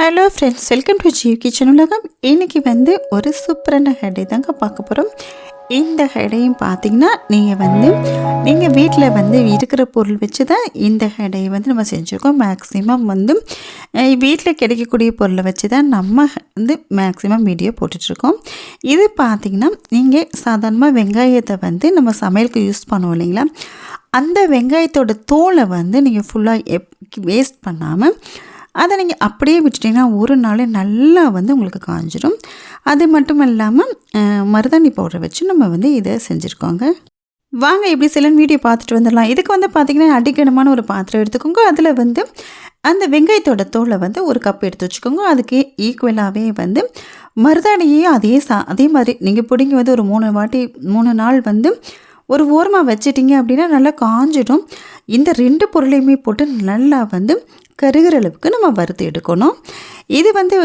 Hello friends welcome to ஜியூ kitchen உலகம். இன்றைக்கி வந்து ஒரு சூப்பரான ஹெடை தாங்க பார்க்க போகிறோம் இந்த ஹெடையும் பார்த்தீங்கன்னா நீங்கள் வந்து நீங்கள் வீட்டில் வந்து இருக்கிற பொருள் வச்சு தான் இந்த ஹெடையை வந்து நம்ம செஞ்சுருக்கோம். மேக்ஸிமம் வந்து வீட்டில் கிடைக்கக்கூடிய பொருளை வச்சு தான் நம்ம வந்து மேக்ஸிமம் வீடியோ போட்டுட்ருக்கோம் இது பார்த்திங்கன்னா நீங்கள் சாதாரணமாக வெங்காயத்தை வந்து நம்ம சமையலுக்கு யூஸ் பண்ணுவோம் இல்லைங்களா? அந்த வெங்காயத்தோட தோலை வந்து நீங்கள் ஃபுல்லாக எப் வேஸ்ட் பண்ணாமல் அதை நீங்கள் அப்படியே விட்டுட்டிங்கன்னா ஒரு நாள் நல்லா வந்து உங்களுக்கு காஞ்சிடும் அது மட்டும் இல்லாமல் மருதாணி பவுடரை வச்சு நம்ம வந்து இதை செஞ்சுருக்கோங்க. வாங்க எப்படி சிலன் வீடியோ பார்த்துட்டு வந்துடலாம். இதுக்கு வந்து பார்த்திங்கன்னா அடிக்கணமான ஒரு பாத்திரம் எடுத்துக்கோங்க. அதில் வந்து அந்த வெங்காயத்தோட தோலை வந்து ஒரு கப் எடுத்து வச்சுக்கோங்க. அதுக்கு ஈக்குவலாகவே வந்து மருதாணியையும் அதே சா அதே மாதிரி நீங்கள் பிடிங்கி வந்து ஒரு மூணு வாட்டி மூணு நாள் வந்து ஒரு ஓரமாக வச்சிட்டிங்க அப்படின்னா நல்லா காஞ்சிடும். இந்த ரெண்டு பொருளையுமே போட்டு நல்லா வந்து கருகிற அளவுக்கு நம்ம வறுத்து எடுக்கணும். இது வந்து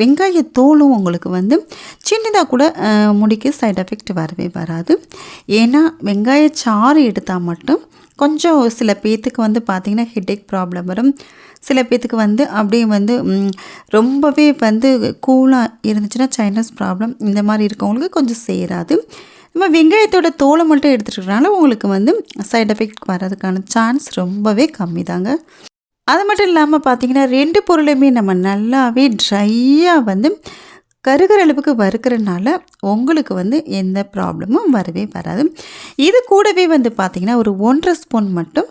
வெங்காய தோலும் உங்களுக்கு வந்து சின்னதாக கூட முடிக்கு சைட் எஃபெக்ட் வரவே வராது. ஏன்னா வெங்காய சாறு எடுத்தால் மட்டும் கொஞ்சம் சில பேர்த்துக்கு வந்து பார்த்திங்கன்னா ஹெட்டேக் ப்ராப்ளம் வரும். சில பேர்த்துக்கு வந்து அப்படியே வந்து ரொம்பவே வந்து கூலாக இருந்துச்சுன்னா சைனஸ் ப்ராப்ளம் இந்த மாதிரி இருக்கவங்களுக்கு கொஞ்சம் சேராது. நம்ம வெங்காயத்தோட தோலை மட்டும் எடுத்துட்டுறதுனால உங்களுக்கு வந்து சைட் எஃபெக்ட் வர்றதுக்கான சான்ஸ் ரொம்பவே கம்மி தாங்க அது மட்டும் இல்லாமல் பார்த்தீங்கன்னா ரெண்டு பொருளுமே நம்ம நல்லாவே ட்ரையாக வந்து கருகிற அளவுக்கு வறுக்கிறனால உங்களுக்கு வந்து எந்த ப்ராப்ளமும் வரவே வராது. இது கூடவே வந்து பார்த்திங்கன்னா ஒரு ஒன்றரை ஸ்பூன் மட்டும்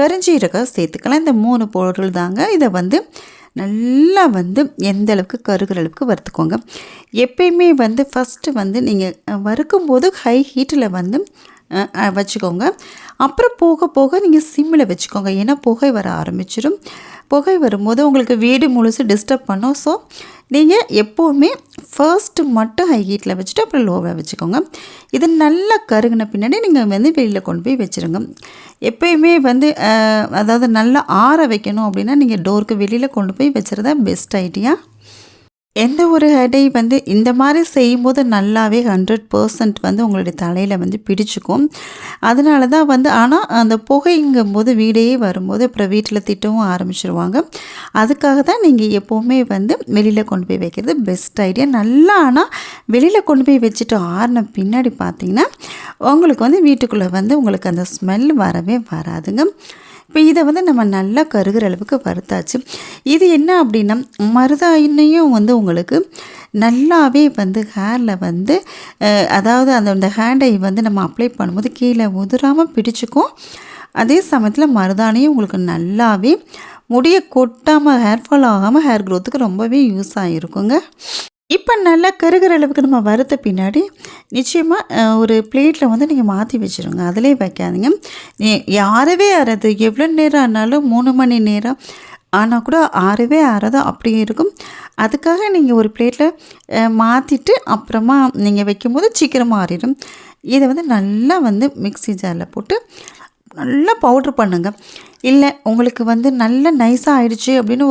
கரிஞ்சீரகம் சேர்த்துக்கலாம். இந்த மூணு பொருள் தாங்க. இதை வந்து நல்லா வந்து எந்த அளவுக்கு கருகிற அளவுக்கு வறுத்துக்கோங்க. எப்பயுமே வந்து ஃபஸ்ட்டு வந்து நீங்கள் வறுக்கும்போது ஹை ஹீட்டில் வந்து வச்சுக்கோங்க. அப்புறம் போக போக நீங்கள் சிம்மில் வச்சுக்கோங்க. ஏன்னா புகை வர ஆரம்பிச்சிடும் புகை வரும்போது உங்களுக்கு வீடு முழுசு டிஸ்டர்ப் பண்ணும். ஸோ நீங்கள் எப்போவுமே ஃபர்ஸ்ட்டு மட்டும் ஹை ஹீட்டில் வச்சுட்டு அப்புறம் லோவில் வச்சுக்கோங்க. இது நல்லா கருகின பின்னாடி நீங்கள் வந்து வெளியில் கொண்டு போய் வச்சுருங்க. எப்போயுமே வந்து அதாவது நல்லா ஆற வைக்கணும் அப்படின்னா நீங்கள் டோருக்கு வெளியில் கொண்டு போய் வச்சுருந்தா பெஸ்ட் ஐடியா எந்த ஒரு ஹெடை வந்து இந்த மாதிரி செய்யும்போது நல்லாவே ஹண்ட்ரட் பர்சன்ட் வந்து உங்களுடைய தலையில் வந்து பிடிச்சிக்கும். அதனால தான் வந்து ஆனால் அந்த புகைங்கும் போது வீடே வரும்போது அப்புறம் வீட்டில் திட்டவும் ஆரம்பிச்சிருவாங்க. அதுக்காக தான் நீங்கள் எப்போவுமே வந்து வெளியில் கொண்டு போய் வைக்கிறது பெஸ்ட் ஐடியா நல்லா ஆனால் வெளியில் கொண்டு போய் வச்சுட்டு ஆறின பின்னாடி பார்த்தீங்கன்னா உங்களுக்கு வந்து வீட்டுக்குள்ளே வந்து உங்களுக்கு அந்த ஸ்மெல் வரவே வராதுங்க. இப்போ இதை வந்து நம்ம நல்லா கருகிற அளவுக்கு வறுத்தாச்சு. இது என்ன அப்படின்னா மருதாயினையும் வந்து உங்களுக்கு நல்லாவே வந்து ஹேரில் வந்து அதாவது அந்த அந்த ஹேண்டை வந்து நம்ம அப்ளை பண்ணும்போது கீழே உதிராமல் பிடிச்சிக்கும். அதே சமயத்தில் மருதானையும் உங்களுக்கு நல்லாவே முடியை கொட்டாமல் ஹேர் ஃபால் ஆகாமல் ஹேர் க்ரோத்துக்கு ரொம்பவே யூஸ் ஆகிருக்குங்க இப்போ நல்லா கருகிற அளவுக்கு நம்ம வறுத்த பின்னாடி நிச்சயமாக ஒரு பிளேட்டில் வந்து நீங்கள் மாற்றி வச்சுருங்க. அதிலே வைக்காதீங்க. யாரவே ஆறது எவ்வளோ நேரம் ஆனாலும் மூணு மணி நேரம் ஆனால் கூட ஆறவே ஆறதோ அப்படியே இருக்கும். அதுக்காக நீங்கள் ஒரு பிளேட்டில் மாற்றிட்டு அப்புறமா நீங்கள் வைக்கும்போது சீக்கிரமாக ஆறிடும் இதை வந்து நல்லா வந்து மிக்சி ஜாரில் போட்டு நல்லா பவுட்ரு பண்ணுங்கள் இல்லை உங்களுக்கு வந்து நல்ல நைஸாக ஆயிடுச்சு அப்படின்னு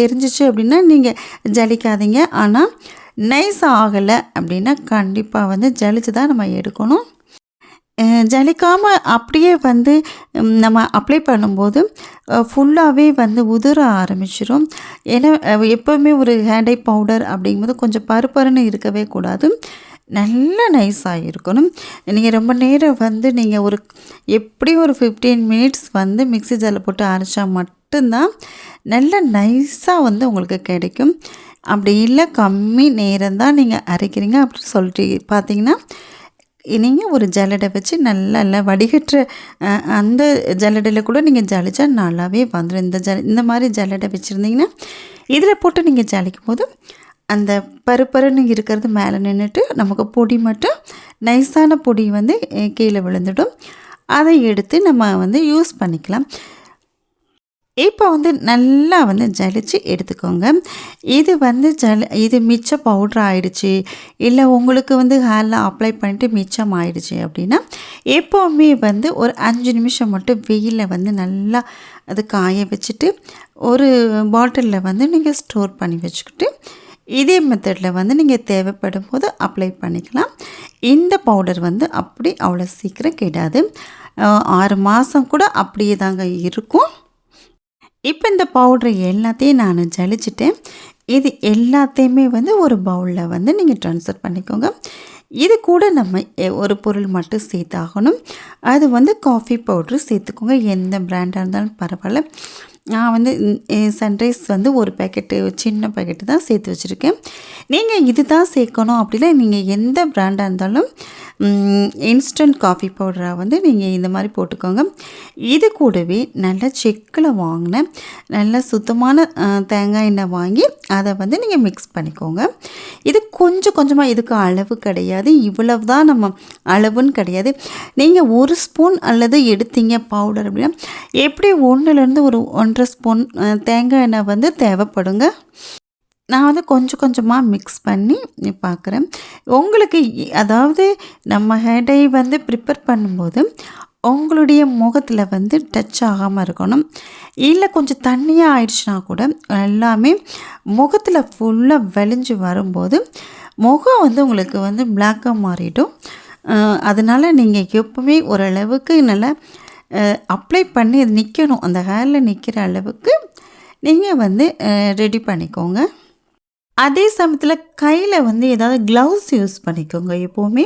தெரிஞ்சிச்சு அப்படின்னா நீங்கள் ஜலிக்காதீங்க. ஆனால் நைஸ் ஆகலை அப்படின்னா கண்டிப்பாக வந்து ஜலிச்சு தான் நம்ம எடுக்கணும். ஜலிக்காமல் அப்படியே வந்து நம்ம அப்ளை பண்ணும்போது ஃபுல்லாகவே வந்து உதிர ஆரம்பிச்சிடும் ஏன்னா எப்போவுமே ஒரு ஹேண்டை பவுடர் அப்படிங்கும்போது கொஞ்சம் பருப்பருன்னு இருக்கவே கூடாது. நல்ல நைஸாக இருக்கணும். நீங்கள் ரொம்ப நேரம் வந்து நீங்கள் ஒரு எப்படி ஒரு ஃபிஃப்டீன் மினிட்ஸ் வந்து மிக்சி ஜாரில் போட்டு அரைச்சா மட்டும்தான் நல்ல நைஸாக வந்து உங்களுக்கு கிடைக்கும். அப்படி இல்லை கம்மி நேரம் தான் நீங்கள் அரைக்கிறீங்க அப்படின்னு சொல்லிட்டு பார்த்தீங்கன்னா நீங்கள் ஒரு ஜல்லடை வச்சு நல்லா இல்லை வடிகட்டுற அந்த ஜல்லடையில் கூட நீங்கள் ஜலிச்சா நல்லாவே வந்துடும் இந்த ஜல இந்த மாதிரி ஜல்லடை வச்சுருந்தீங்கன்னா இதில் போட்டு நீங்கள் ஜலிக்கும் போது அந்த பருப்பருன்னு இருக்கிறது மேலே நின்றுட்டு நமக்கு பொடி மட்டும் நைஸான பொடி வந்து கீழே விழுந்துடும். அதை எடுத்து நம்ம வந்து யூஸ் பண்ணிக்கலாம். இப்போ வந்து நல்லா வந்து ஜலிச்சு எடுத்துக்கோங்க. இது வந்து ஜல் இது மிச்சம் பவுட்ரு ஆகிடுச்சி இல்லை உங்களுக்கு வந்து ஹேரில் அப்ளை பண்ணிட்டு மிச்சம் ஆயிடுச்சு அப்படின்னா எப்போவுமே வந்து ஒரு அஞ்சு நிமிஷம் மட்டும் வெயிலில் வந்து நல்லா அது காய வச்சுட்டு ஒரு பாட்டிலில் வந்து நீங்கள் ஸ்டோர் பண்ணி வச்சுக்கிட்டு இதே மெத்தடில் வந்து நீங்கள் தேவைப்படும் போது அப்ளை பண்ணிக்கலாம். இந்த பவுடர் வந்து அப்படி அவ்வளோ சீக்கிரம் கெடாது. ஆறு மாதம் கூட அப்படியே தாங்க இருக்கும். இப்போ இந்த பவுட்ரு எல்லாத்தையும் நான் ஜலிச்சிட்டேன். இது எல்லாத்தையுமே வந்து ஒரு பவுலில் வந்து நீங்கள் ட்ரான்ஸ்ஃபர் பண்ணிக்கோங்க. இது கூட நம்ம ஒரு பொருள் மட்டும் சேர்த்தாகணும். அது வந்து காஃபி பவுட்ரு சேர்த்துக்கோங்க. எந்த பிராண்டாக இருந்தாலும் பரவாயில்ல. நான் வந்து சன்ரைஸ் வந்து ஒரு பேக்கெட்டு சின்ன பேக்கெட்டு தான் சேர்த்து வச்சுருக்கேன். நீங்கள் இது தான் சேர்க்கணும் அப்படின்னா நீங்கள் எந்த பிராண்டாக இருந்தாலும் இன்ஸ்டன்ட் காஃபி பவுடராக வந்து நீங்கள் இந்த மாதிரி போட்டுக்கோங்க. இது கூடவே நல்ல செக்கில் வாங்கின நல்ல சுத்தமான தேங்காய் எண்ணெய் வாங்கி அதை வந்து நீங்கள் மிக்ஸ் பண்ணிக்கோங்க. இது கொஞ்சம் கொஞ்சமாக இதுக்கு அளவு கிடையாது. இவ்வளவு தான் நம்ம அளவுன்னு கிடையாது. நீங்கள் ஒரு ஸ்பூன் அல்லது எடுத்தீங்க பவுடர் அப்படின்னா எப்படி ஒன்றுலேருந்து ஒரு ஒன்றரை ஸ்பூன் தேங்காய் எண்ணெய் வந்து தேவைப்படுங்க? நான் வந்து கொஞ்சம் கொஞ்சமாக மிக்ஸ் பண்ணி பார்க்குறேன் உங்களுக்கு அதாவது நம்ம ஹேடை வந்து ப்ரிப்பேர் பண்ணும்போது உங்களுடைய முகத்தில் வந்து டச் ஆகாமல் இருக்கணும். இல்லை கொஞ்சம் தண்ணியாக ஆயிடுச்சுனா கூட எல்லாமே முகத்தில் ஃபுல்லாக வெளிஞ்சு வரும்போது முகம் வந்து உங்களுக்கு வந்து பிளாக்காக மாறிடும். அதனால் நீங்கள் எப்பவுமே ஓரளவுக்கு நல்லா அப்ளை பண்ணி அது நிற்கணும் அந்த ஹேரில் நிற்கிற அளவுக்கு நீங்கள் வந்து ரெடி பண்ணிக்கோங்க. அதே சமயத்தில் கையில் வந்து ஏதாவது க்ளவுஸ் யூஸ் பண்ணிக்கோங்க எப்போவுமே.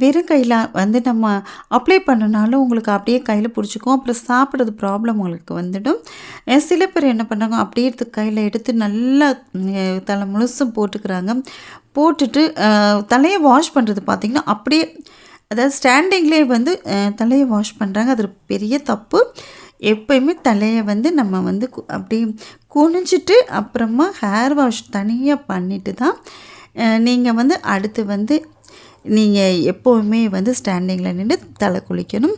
வெறும் கையில் வந்து நம்ம அப்ளை பண்ணனாலும் உங்களுக்கு அப்படியே கையில் பிடிச்சிக்கும். அப்புறம் சாப்பிட்றது ப்ராப்ளம் உங்களுக்கு வந்துடும். சில பேர் என்ன பண்ணாங்க அப்படியே எடுத்து கையில் எடுத்து நல்லா தலை முழுசும் போட்டுக்கிறாங்க. போட்டுட்டு தலையை வாஷ் பண்ணுறது பார்த்திங்கன்னா அப்படியே அதாவது ஸ்டாண்டிங்லேயே வந்து தலையை வாஷ் பண்ணுறாங்க அது ஒரு பெரிய தப்பு. எப்பயுமே தலையை வந்து நம்ம வந்து கு- அப்படியே குனிஞ்சிட்டு அப்புறமா ஹேர் வாஷ் தனியாக பண்ணிட்டு தான் நீங்கள் வந்து அடுத்து வந்து நீங்கள் எப்போவுமே வந்து ஸ்டாண்டிங்கில் நின்று தலை குளிக்கணும்.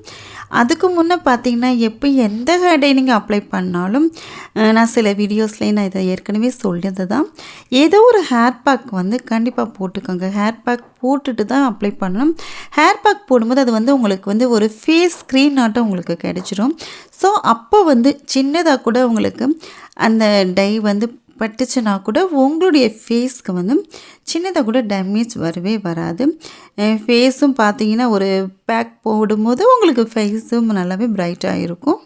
அதுக்கு முன்னே பார்த்தீங்கன்னா எப்போ எந்த ஹேடை நீங்கள் அப்ளை பண்ணாலும் நான் சில வீடியோஸ்லேயே நான் இதை ஏற்கனவே சொல்லியது தான் ஏதோ ஒரு ஹேர் பேக் வந்து கண்டிப்பாக போட்டுக்கோங்க. ஹேர் பேக் போட்டுட்டு தான் அப்ளை பண்ணணும். ஹேர் பேக் போடும்போது அது வந்து உங்களுக்கு வந்து ஒரு ஃபேஸ் ஸ்க்ரீன் ஆட்டம் உங்களுக்கு கிடைச்சிரும். ஸோ அப்போ வந்து சின்னதாக கூட உங்களுக்கு அந்த டை வந்து பட்டுச்சுன்னா கூட உங்களுடைய ஃபேஸ்க்கு வந்து சின்னதாக கூட டேமேஜ் வரவே வராது. ஃபேஸும் பார்த்தீங்கன்னா ஒரு பேக் போடும்போது உங்களுக்கு ஃபேஸும் நல்லாவே பிரைட்டாக இருக்கும்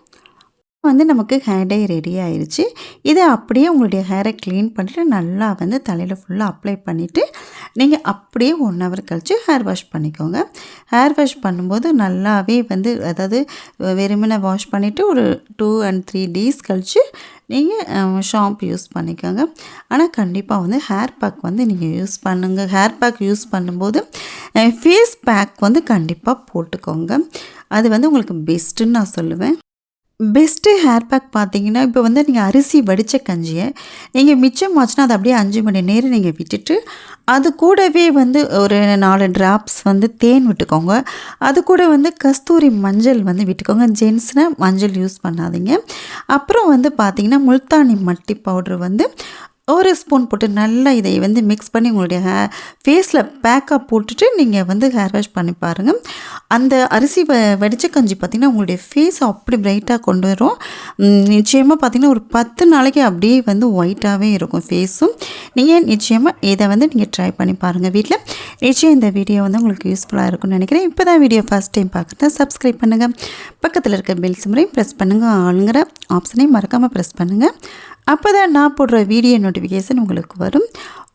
வந்து நமக்கு ஹேர் டை ரெடி ஆயிடுச்சு இதை அப்படியே உங்களுடைய ஹேரை க்ளீன் பண்ணிவிட்டு நல்லா வந்து தலையில் ஃபுல்லாக அப்ளை பண்ணிவிட்டு நீங்கள் அப்படியே ஒன் ஹவர் கழித்து ஹேர் வாஷ் பண்ணிக்கோங்க. ஹேர் வாஷ் பண்ணும்போது நல்லாவே வந்து அதாவது வெறுமனை வாஷ் பண்ணிவிட்டு ஒரு டூ அண்ட் த்ரீ டேஸ் கழித்து நீங்கள் ஷாம்பு யூஸ் பண்ணிக்கோங்க. ஆனால் கண்டிப்பாக வந்து ஹேர் பேக் வந்து நீங்கள் யூஸ் பண்ணுங்கள் ஹேர் பேக் யூஸ் பண்ணும்போது ஃபேஸ் பேக் வந்து கண்டிப்பாக போட்டுக்கோங்க. அது வந்து உங்களுக்கு பெஸ்ட்டுன்னு நான் சொல்லுவேன். பெஸ்ட்டு ஹேர் பேக் பார்த்தீங்கன்னா இப்போ வந்து நீங்கள் அரிசி வடித்த கஞ்சியை நீங்கள் மிச்சம் ஆச்சுன்னா அதை அப்படியே அஞ்சு மணி நேரம் நீங்கள் விட்டுட்டு அது கூடவே வந்து ஒரு நாலு ட்ராப்ஸ் வந்து தேன் விட்டுக்கோங்க. அது கூட வந்து கஸ்தூரி மஞ்சள் வந்து விட்டுக்கோங்க. ஜென்ஸ்னால் மஞ்சள் யூஸ் பண்ணாதீங்க. அப்புறம் வந்து பார்த்தீங்கன்னா முல்தானி மட்டி பவுட்ரு வந்து ஒரு ஸ்பூன் போட்டு நல்லா இதை வந்து மிக்ஸ் பண்ணி உங்களுடைய ஹே ஃபேஸில் பேக்காக போட்டுட்டு நீங்கள் வந்து ஹேர் வாஷ் பண்ணி பாருங்கள் அந்த அரிசி வ வடித்த கஞ்சி பார்த்திங்கன்னா உங்களுடைய ஃபேஸ் அப்படி பிரைட்டாக கொண்டு வரும். நிச்சயமாக பார்த்திங்கன்னா ஒரு பத்து நாளைக்கு அப்படியே வந்து ஒயிட்டாகவே இருக்கும் ஃபேஸும் நீங்கள் நிச்சயமாக இதை வந்து நீங்கள் ட்ரை பண்ணி பாருங்கள் வீட்டில் நிச்சயம் இந்த வீடியோ வந்து உங்களுக்கு யூஸ்ஃபுல்லாக இருக்கும்னு நினைக்கிறேன். இப்போ தான் வீடியோ ஃபஸ்ட் டைம் பார்க்குறதா சப்ஸ்கிரைப் பண்ணுங்கள் பக்கத்தில் இருக்க பெல் சிம்ரையும் ப்ரெஸ் பண்ணுங்கள் ஆளுங்கிற ஆப்ஷனையும் மறக்காமல் ப்ரெஸ் பண்ணுங்கள் அப்போ தான் நான் போடுற வீடியோ நோட்டிஃபிகேஷன் உங்களுக்கு வரும்.